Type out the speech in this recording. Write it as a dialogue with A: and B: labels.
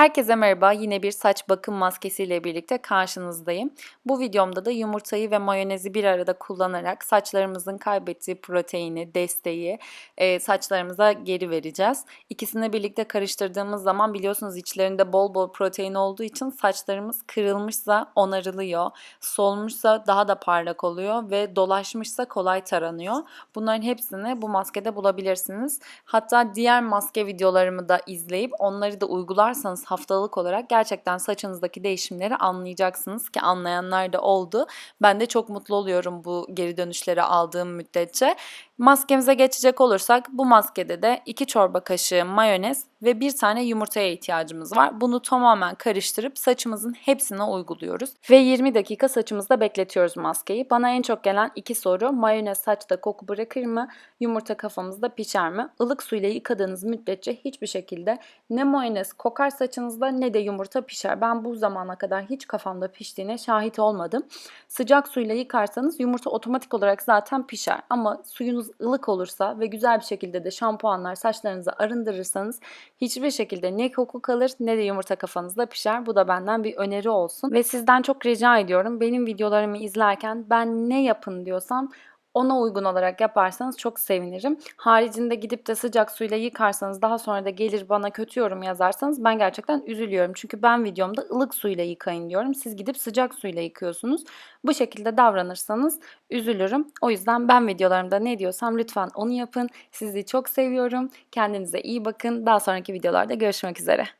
A: Herkese merhaba. Yine bir saç bakım maskesiyle birlikte karşınızdayım. Bu videomda da yumurtayı ve mayonezi bir arada kullanarak saçlarımızın kaybettiği proteini, desteği e, saçlarımıza geri vereceğiz. İkisini birlikte karıştırdığımız zaman biliyorsunuz içlerinde bol bol protein olduğu için saçlarımız kırılmışsa onarılıyor, solmuşsa daha da parlak oluyor ve dolaşmışsa kolay taranıyor. Bunların hepsini bu maskede bulabilirsiniz. Hatta diğer maske videolarımı da izleyip onları da uygularsanız haftalık olarak gerçekten saçınızdaki değişimleri anlayacaksınız ki anlayanlar da oldu. Ben de çok mutlu oluyorum bu geri dönüşleri aldığım müddetçe. Maskemize geçecek olursak bu maskede de 2 çorba kaşığı mayonez ve bir tane yumurtaya ihtiyacımız var. Bunu tamamen karıştırıp saçımızın hepsine uyguluyoruz. Ve 20 dakika saçımızda bekletiyoruz maskeyi. Bana en çok gelen iki soru mayonez saçta koku bırakır mı? Yumurta kafamızda pişer mi? Ilık suyla yıkadığınız müddetçe hiçbir şekilde ne mayonez kokar saçınızda ne de yumurta pişer. Ben bu zamana kadar hiç kafamda piştiğine şahit olmadım. Sıcak suyla yıkarsanız yumurta otomatik olarak zaten pişer. Ama suyunuz ılık olursa ve güzel bir şekilde de şampuanlar saçlarınızı arındırırsanız hiçbir şekilde ne koku kalır ne de yumurta kafanızda pişer. Bu da benden bir öneri olsun. Ve sizden çok rica ediyorum benim videolarımı izlerken ben ne yapın diyorsam ona uygun olarak yaparsanız çok sevinirim. Haricinde gidip de sıcak suyla yıkarsanız daha sonra da gelir bana kötü yorum yazarsanız ben gerçekten üzülüyorum. Çünkü ben videomda ılık suyla yıkayın diyorum. Siz gidip sıcak suyla yıkıyorsunuz. Bu şekilde davranırsanız üzülürüm. O yüzden ben videolarımda ne diyorsam lütfen onu yapın. Sizi çok seviyorum. Kendinize iyi bakın. Daha sonraki videolarda görüşmek üzere.